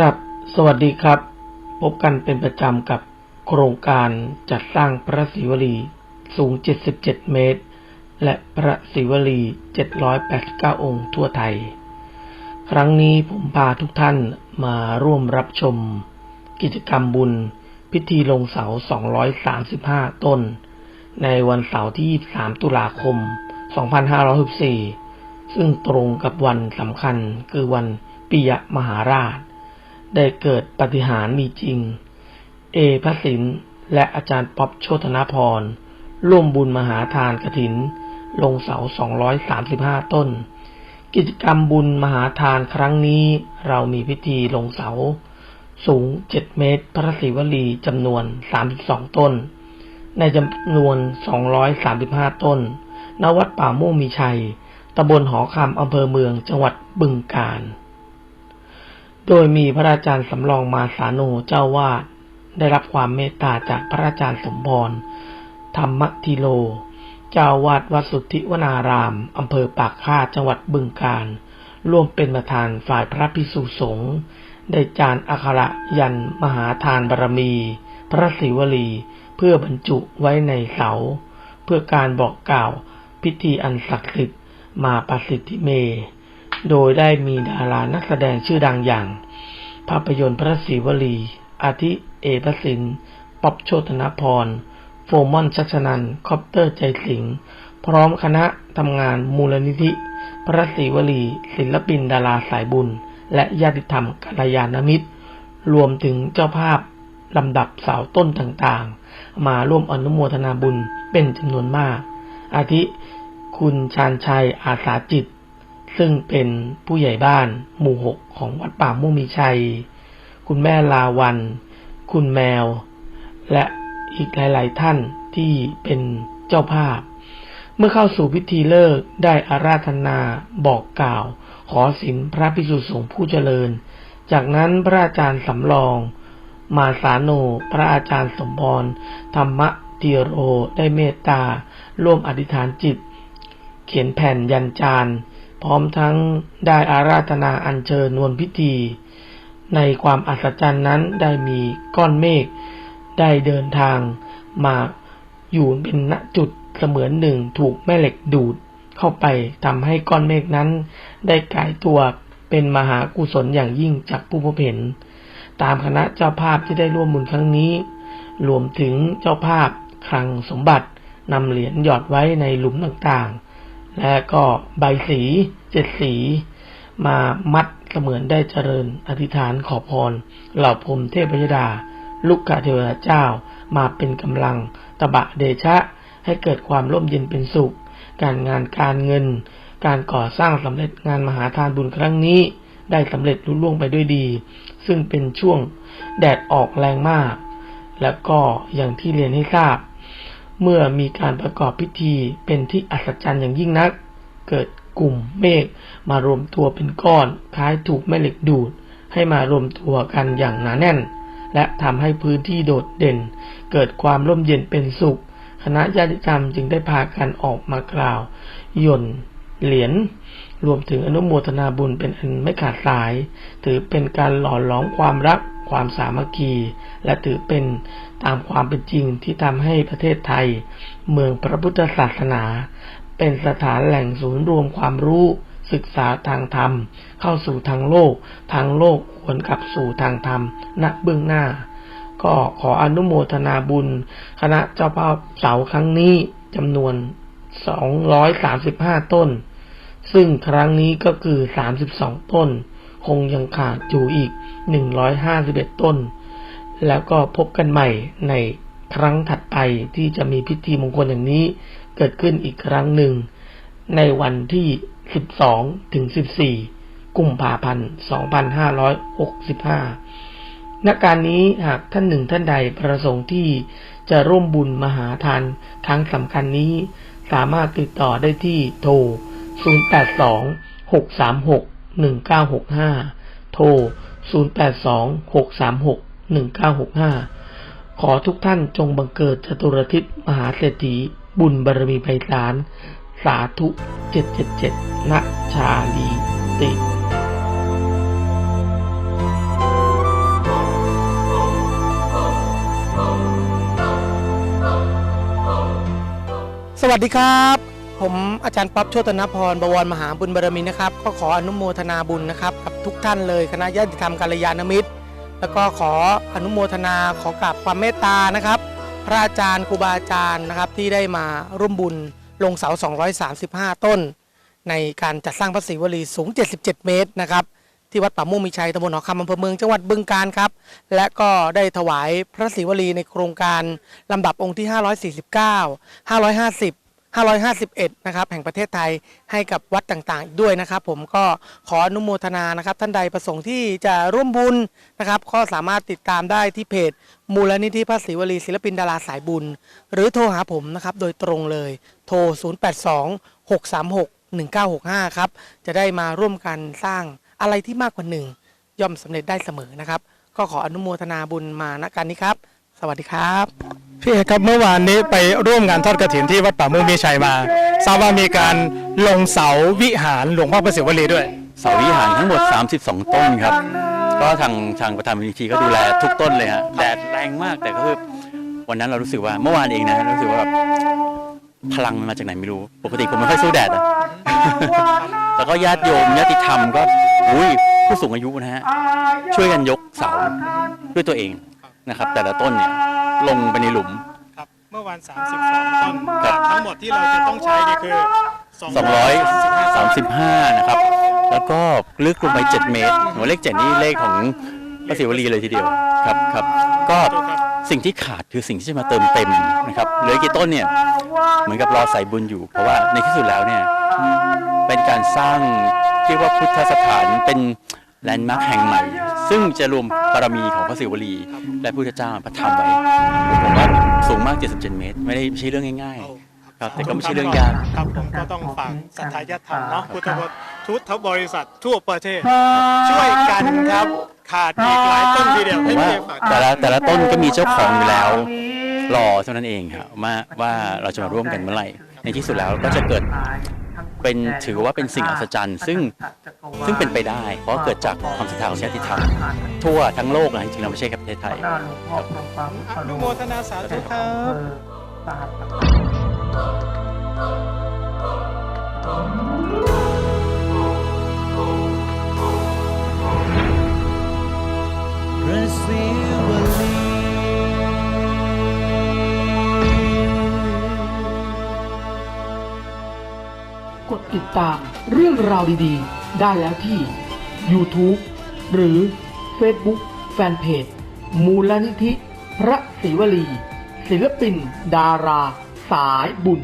ครับ สวัสดีครับ พบกันเป็นประจำกับโครงการจัดสร้างพระศิวลีสูง 77 เมตร และพระศิวลี 789 องค์ทั่วไทย ครั้งนี้ผมพาทุกท่านมาร่วมรับชม กิจกรรมบุญ พิธีลงเสา 235 ต้น ในวันเสาร์ที่ 23 ตุลาคม 2564 ซึ่งตรงกับวันสำคัญคือวันปิยมหาราช ได้เกิดปฏิหารมีจริง เอพระสินและอาจารย์ป๊อบโชตนาพร ร่วมบุญมหาทานกระถิน ลงเสา 235 ต้น กิจกรรมบุญมหาทานครั้งนี้เรามีพิธีลงเสา สูง 7 เมตร พระศิวลีจำนวน 32 ต้น ในจำนวน 235 ต้น ณ วัดป่าม่วงมีชัย ตำบลหอคำอำเภอเมือง จังหวัดบึงกาฬ โดยมีพระอาจารย์สำรองมาสาโนเจ้าวาดได้รับความเมตตาจากพระอาจารย์สมพรธรรมทิโล เจ้าวาดวัดสุทธิวนารามอำเภอปากคาจังหวัดบึงกาฬร่วมเป็นประธานฝ่ายพระพิสุสงฆ์ได้จานอักขระยันมหาทานบารมี พระศิวลี เพื่อบรรจุไว้ในเสา เพื่อการบอกกล่าวพิธีอันศักดิ์สิทธิ์มาประสิทธิเม โดยได้มีดารานักแสดงชื่อดังอย่าง ภาพยนตร์พระศิวลี อาทิเอพสินป๊อบโชตนพร โฟมอนชัชนัน คอปเตอร์ใจสิง พร้อมคณะทำงานมูลนิธิ พระศิวลี ศิลปินดาราสายบุญ และญาติธรรมกัลยาณมิตร รวมถึงเจ้าภาพลำดับสาวต้นต่างๆ มาร่วมอนุโมทนาบุญเป็นจำนวนมาก อาทิ คุณชาญชัยอาสาจิต ซึ่งเป็นผู้ใหญ่บ้านหมู่หกของวัดป่าม่วงมีชัย คุณแม่ลาวัน คุณแมว และอีกหลาย ๆ ท่านที่เป็นเจ้าภาพ เมื่อเข้าสู่พิธีเลิกได้อาราธนาบอกกล่าว ขอสินพระพิสุสงฆ์ผู้เจริญ จากนั้นพระอาจารย์สำรอง มาสาโน พระอาจารย์สมพรธรรมะติโรได้เมตตา ร่วมอธิษฐานจิต เขียนแผ่นยันจาน พร้อมทั้งได้อาราธนาอัญเชิญนวลพิธี ในความอัศจรรย์นั้นได้มีก้อนเมฆได้เดินทางมาอยู่เป็นณจุดเสมือนหนึ่งถูกแม่เหล็กดูดเข้าไปทำให้ก้อนเมฆนั้น ได้กลายตัวเป็นมหากุศลอย่างยิ่งจากผู้พบเห็น ตามคณะเจ้าภาพที่ได้ร่วมบุญครั้งนี้ รวมถึงเจ้าภาพคลังสมบัตินำเหรียญหยอดไว้ในหลุมต่าง ๆและก็ใบสีเจ็ดสีมามัดเสมือนได้เจริญอธิษฐานขอพร เหล่าพรมเทพยดา ลูกกาเทวดาเจ้ามาเป็นกำลังตบะเดชะ ให้เกิดความร่มเย็นเป็นสุข การงานการเงิน การก่อสร้างสำเร็จงานมหาทานบุญครั้งนี้ ได้สำเร็จลุล่วงไปด้วยดี ซึ่งเป็นช่วงแดดออกแรงมาก แล้วก็อย่างที่เรียนให้ทราบ เมื่อมีการประกอบพิธีเป็นที่อัศจรรย์อย่างยิ่งนัก เกิดกลุ่มเมฆมารวมตัวเป็นก้อน คล้ายถูกแม่เหล็กดูด ให้มารวมตัวกันอย่างหนาแน่น และทำให้พื้นที่โดดเด่น เกิดความร่มเย็นเป็นสุข คณะญาติธรรมจึงได้พากันออกมากล่าว ย่นเหรียญรวมถึงอนุโมทนาบุญเป็นอันไม่ขาดสาย ถือเป็นการหล่อหลอมความรัก ความสามัคคี และถือเป็นตามความเป็นจริงที่ทำให้ประเทศไทย เมืองพระพุทธศาสนา เป็นสถานแหล่งศูนย์รวมความรู้ศึกษาทางธรรม เข้าสู่ทางโลก ทางโลกควรกลับสู่ทางธรรมณเบื้องหน้า ก็ขออนุโมทนาบุญ คณะเจ้าภาพเสาครั้งนี้จำนวน 235 ต้น ซึ่งครั้งนี้ก็คือ 32 ต้น คงยังขาดอยู่อีก 151 ต้น แล้วก็พบกันใหม่ในครั้งถัดไปที่จะมีพิธีมงคลอย่างนี้เกิดขึ้นอีกครั้งหนึ่ง ในวันที่ 12 ถึง 14 กุมภาพันธ์ 2565ณการนี้หากท่านหนึ่งท่านใดประสงค์ที่จะร่วมบุญมหาทานครั้งสำคัญนี้ สามารถติดต่อได้ที่โทร 082 636 1965 โทร 0826361965 ขอทุกท่านจงบังเกิดจตุรทิศมหาเศรษฐีบุญบารมีไพศาล สาธุ 777ณชาลีติสวัสดีครับ ผมอาจารย์ป๊อบโชตนพรบวรมหาบุญบารมีนะครับ ก็ขออนุโมทนาบุญนะครับกับทุกท่านเลยคณะญาติธรรมกัลยาณมิตร แล้วก็ขออนุโมทนาขอกราบความเมตตานะครับ พระอาจารย์ครูบาอาจารย์นะครับที่ได้มาร่วมบุญลงเสา 235 ต้น ในการจัดสร้างพระศรีวลีสูง 77 เมตรนะครับที่วัดป่าม่วงมีชัยตำบลหนองคำอำเภอเมืองจังหวัดบึงกาฬครับ และก็ได้ถวายพระศรีวลีในโครงการลำดับองค์ที่ 549 550 551 นะครับแห่งประเทศไทยให้กับวัดต่างๆ ด้วยนะครับ ผมก็ขออนุโมทนานะครับท่านใดประสงค์ที่จะร่วมบุญนะครับ ก็สามารถติดตามได้ที่เพจมูลนิธิพระศรีวลีศิลปินดาราสายบุญ หรือโทรหาผมนะครับโดยตรงเลยโทร 082 636 1965 ครับจะได้มาร่วมกันสร้างอะไรที่มากกว่าหนึ่งย่อมสำเร็จได้เสมอนะครับ ก็ขออนุโมทนาบุญมาณการนี้ครับ สวัสดีครับ พี่เอกครับเมื่อวานนี้ไปร่วมงานทอดกระถินที่วัดป่ามุ่งมีชัยมาทราบว่ามีการลงเสาวิหารหลวงพ่อพระศิวลีด้วย เสาวิหารทั้งหมด 32 ต้นครับ ก็ทางทางประธานมูลนิธิก็ดูแลทุกต้นเลยฮะแดดแรงมากแต่ก็คือวันนั้นเรารู้สึกว่าเมื่อวานเองนะรู้สึกว่าแบบพลังมันมาจากไหนไม่รู้ ปกติผมไม่ค่อยสู้แดดอะ แล้วก็ญาติโยมญาติธรรมก็อุ้ยผู้สูงอายุนะฮะช่วยกันยกเสาด้วยตัวเองนะครับ แต่ละต้นเนี่ย ลงไปในหลุม ครับเมื่อวาน 32 ต้นครับ ทั้งหมดที่เราจะต้องใช้นี่คือ 235 นะครับ แล้วก็ลึกลงไป 7 เมตรหัวเลข 7 นี่เลขของพระศิวลีเลยทีเดียวครับครับก็สิ่งที่ขาดคือสิ่งที่จะมาเติมเต็มนะครับเหลือกี่ต้นเนี่ยเหมือนกับรอใส่บุญอยู่ เพราะว่าในที่สุดแล้วเนี่ยเป็นการสร้างเรียกว่าพุทธสถานเป็นแลนด์มาร์คแห่งใหม่ ซึ่งจะรวมบารมีของพระศิวลี และพุทธเจ้าประทับไว้ผมว่าสูงมาก 77 เมตร ไม่ได้ไม่ใช่เรื่องง่ายๆครับแต่ก็ไม่ใช่เรื่องยาก ครับผมก็ต้องฝากศรัทธาญาติธรรมเนาะพุทธบริษัททุกบริษัททั่วประเทศ ช่วยกันครับขาดอีกหลายต้นทีเดียวผให้มว่าพี่เอกฝากแต่ละแต่ละต้นก็มีเจ้าของอยู่แล้ว รอเท่านั้นเองครับว่าว่าเราจะมาร่วมกันเมื่อไหร่ ในที่สุดแล้วก็จะเกิด เป็นถือว่าเป็นสิ่งอัศจรรย์ซึ่งซึ่งเป็นไปได้ เพราะเกิดจากความศรัทธาของญาติธรรมทั่วทั้งโลกนะจริงๆเราไม่ใช่แค่ประเทศไทยอนุโมทนาสาธุครับ กดติดตามเรื่องราวดีๆ ได้แล้วที่ YouTube หรือ Facebook Fanpage มูลนิธิ พระศิวลี ศิลปิน ดารา สายบุญ